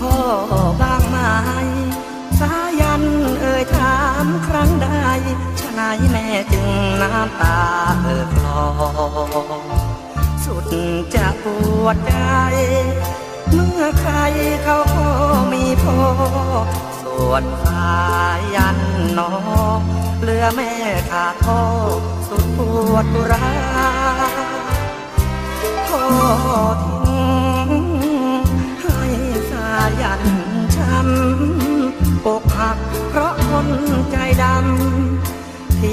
พ่อบางไม้สายันเอ่ยถามครั้งใดชนายแม่จึงน้ำตาเออคลอ สุดจะปวดใจ เมื่อใครเขาก็มีพ่อ ส่วนสายันน้องเหลือแม่ขาดพ่อสุดปวดร้าว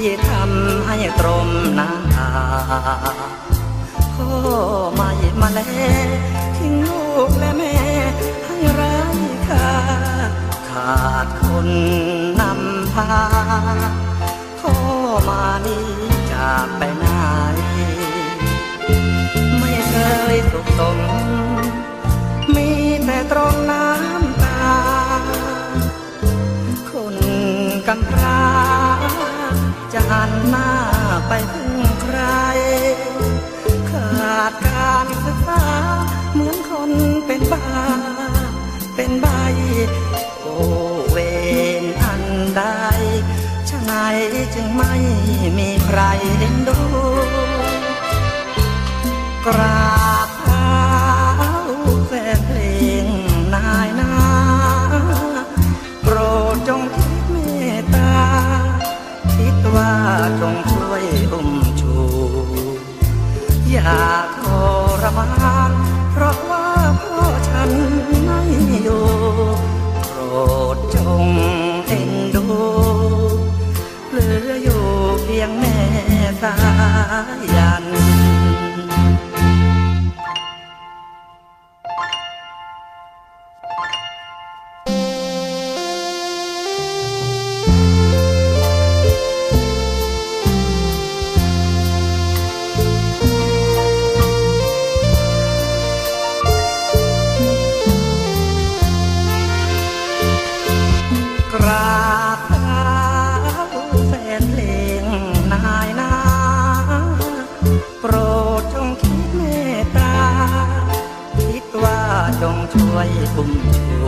ที่ทำให้ตรมน้ำตาพ่อไม่มาแลทิ้งลูกและแม่ให้ไร้ค่าขาดคนนำพาพ่อมานี่จากไปไหนไม่เคยสุขสมมีแต่ตรงน้ำตา คนกำพร้า จะหันหน้าไปพึ่งใคร ขาดการศึกษาเหมือนคนเป็นบ้า เป็นใบโอเวนอันใดชะไหนจึงไม่มีใครเห็นดูกราบเท้า ย่าทรมานเพราะว่าพ่อฉันไม่อยู่โปรดจงเอ็นดูเหลืออยู่เพียงแม่สาย วยตุ้มโต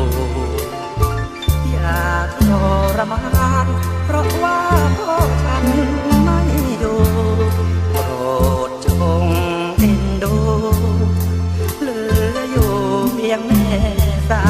อยากทรมานเพราะว่าพ่อฉันไม่อยู่โปรดจงเอ็นดูเหลืออยู่เพียงแม่สา